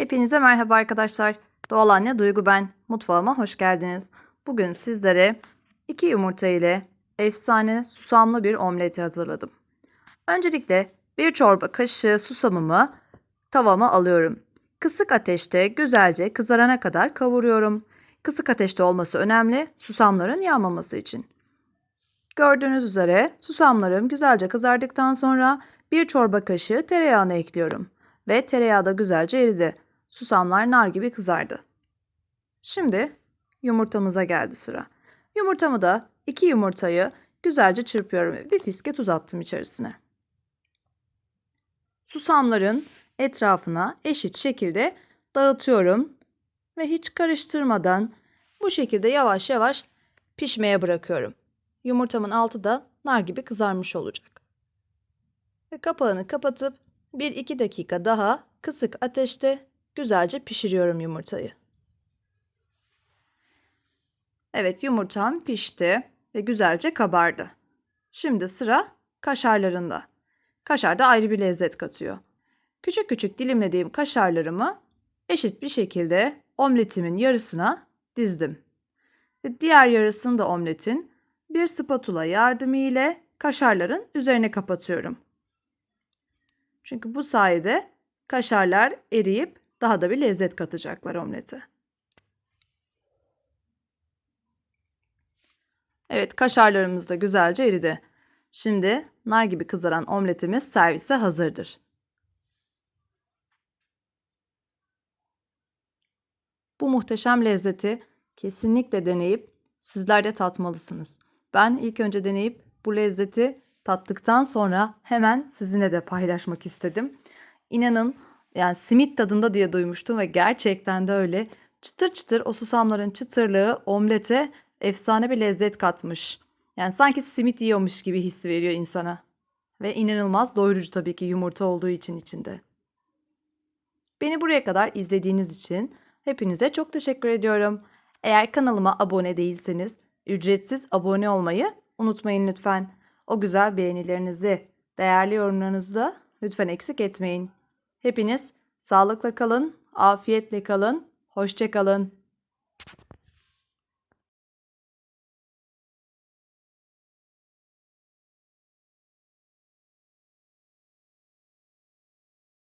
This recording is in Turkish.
Hepinize merhaba arkadaşlar. Doğal Anne Duygu ben. Mutfağıma hoş geldiniz. Bugün sizlere iki yumurta ile efsane susamlı bir omlet hazırladım. Öncelikle bir çorba kaşığı susamımı tavama alıyorum. Kısık ateşte güzelce kızarana kadar kavuruyorum. Kısık ateşte olması önemli susamların yanmaması için. Gördüğünüz üzere susamlarım güzelce kızardıktan sonra bir çorba kaşığı tereyağını ekliyorum ve tereyağı da güzelce eridi. Susamlar nar gibi kızardı. Şimdi yumurtamıza geldi sıra. Yumurtamı da iki yumurtayı güzelce çırpıyorum ve bir fiske tuz attım içerisine. Susamların etrafına eşit şekilde dağıtıyorum ve hiç karıştırmadan bu şekilde yavaş yavaş pişmeye bırakıyorum. Yumurtamın altı da nar gibi kızarmış olacak. Ve kapağını kapatıp 1-2 dakika daha kısık ateşte güzelce pişiriyorum yumurtayı. Evet yumurtam pişti ve güzelce kabardı. Şimdi sıra kaşarlarında. Kaşar da ayrı bir lezzet katıyor. Küçük küçük dilimlediğim kaşarlarımı eşit bir şekilde omletimin yarısına dizdim. Ve diğer yarısını da omletin bir spatula yardımı ile kaşarların üzerine kapatıyorum. Çünkü bu sayede kaşarlar eriyip daha da bir lezzet katacaklar omlete. Evet kaşarlarımız da güzelce eridi. Şimdi nar gibi kızaran omletimiz servise hazırdır. Bu muhteşem lezzeti kesinlikle deneyip sizler de tatmalısınız. Ben ilk önce deneyip bu lezzeti tattıktan sonra hemen sizinle de paylaşmak istedim. İnanın yani simit tadında diye duymuştum ve gerçekten de öyle. Çıtır çıtır o susamların çıtırlığı omlete efsane bir lezzet katmış. Yani sanki simit yiyormuş gibi hissi veriyor insana. Ve inanılmaz doyurucu tabii ki yumurta olduğu için içinde. Beni buraya kadar izlediğiniz için hepinize çok teşekkür ediyorum. Eğer kanalıma abone değilseniz ücretsiz abone olmayı unutmayın lütfen. O güzel beğenilerinizi, değerli yorumlarınızı da lütfen eksik etmeyin. Hepiniz sağlıkla kalın, afiyetle kalın, hoşça kalın.